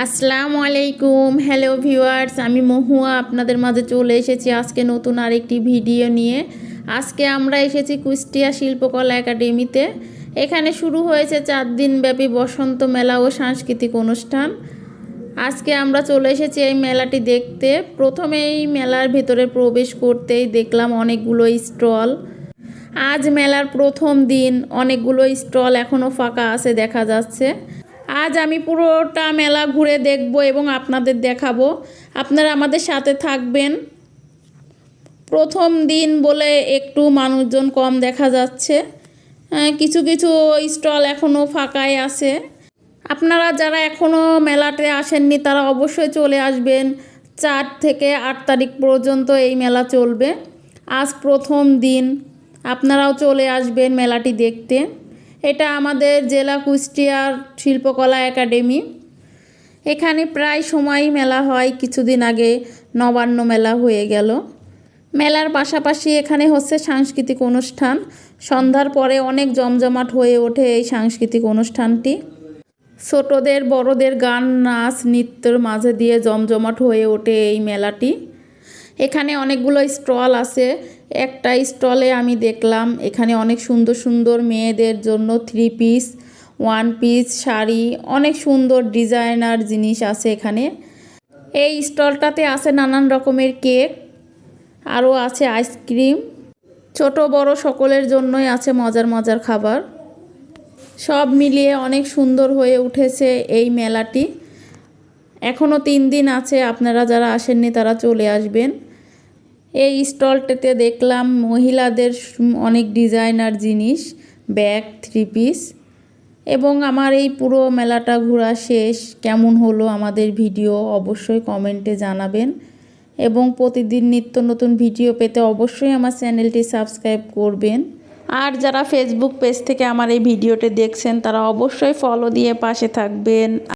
আসসালামু আলাইকুম। Hello viewers আমি মহুয়া আপনাদের মাঝে চলে এসেছি আজকে নতুন আরেকটি ভিডিও নিয়ে। আজকে আমরা এসেছি কুষ্টিয়া শিল্পকলা একাডেমিতে। এখানে শুরু হয়েছে চার দিনব্যাপী বসন্ত মেলা ও সাংস্কৃতিক অনুষ্ঠান। আজকে আমরা চলে এসেছি এই মেলাটি দেখতে। প্রথমে এই মেলার ভেতরে প্রবেশ করতেই দেখলাম অনেকগুলো স্টল। আজ মেলার প্রথম দিন, অনেকগুলো স্টল এখনও ফাঁকা আছে দেখা যাচ্ছে। আজ আমি পুরোটা মেলা ঘুরে দেখব এবং আপনাদের দেখাবো। আপনারা আমাদের সাথে থাকবেন। প্রথম দিন বলে একটু মানুষজন কম দেখা যাচ্ছে। কিছু কিছু স্টল এখনও ফাঁকাই আছে। আপনারা যারা এখনও মেলাতে আসেননি, তারা অবশ্যই চলে আসবেন। চার থেকে আট তারিখ পর্যন্ত এই মেলা চলবে। আজ প্রথম দিন। আপনারাও চলে আসবেন মেলাটি দেখতে। এটা আমাদের জেলা কুষ্টিয়ার শিল্পকলা একাডেমি। এখানে প্রায় সময়ই মেলা হয়, কিছুদিন আগে নবান্ন মেলা হয়ে গেল। মেলার পাশাপাশি এখানে হচ্ছে সাংস্কৃতিক অনুষ্ঠান। সন্ধ্যার পরে অনেক জমজমাট হয়ে ওঠে এই সাংস্কৃতিক অনুষ্ঠানটি। ছোটদের, বড়দের গান, নাচ, নৃত্যর মাঝে দিয়ে জমজমাট হয়ে ওঠে এই মেলাটি। এখানে অনেকগুলো স্টল আছে। একটা স্টলে আমি দেখলাম, এখানে অনেক সুন্দর সুন্দর মেয়েদের জন্য three piece one piece sari, অনেক সুন্দর ডিজাইনার জিনিস আছে এখানে। এই স্টলটাতে আছে নানান রকমের কেক, আরও আছে আইসক্রিম ছোট, বড় সকলের জন্যই আছে মজার মজার খাবার। সব মিলিয়ে অনেক সুন্দর হয়ে উঠেছে এই মেলাটি। এখনও তিন দিন আছে, আপনারা যারা আসেননি তারা চলে আসবেন। এই স্টলটাতে দেখলাম মহিলাদের অনেক ডিজাইনার জিনিস, ব্যাগ থ্রি পিস এবং আমার এই পুরো মেলাটা ঘোরা শেষ। কেমন হলো আমাদের ভিডিও অবশ্যই কমেন্টে জানাবেন। এবং প্রতিদিন নিত্য নতুন ভিডিও পেতে অবশ্যই আমার চ্যানেলটি সাবস্ক্রাইব করবেন। আর যারা ফেসবুক পেজ থেকে আমার এই ভিডিওটি দেখছেন, তারা অবশ্যই ফলো দিয়ে পাশে থাকবেন।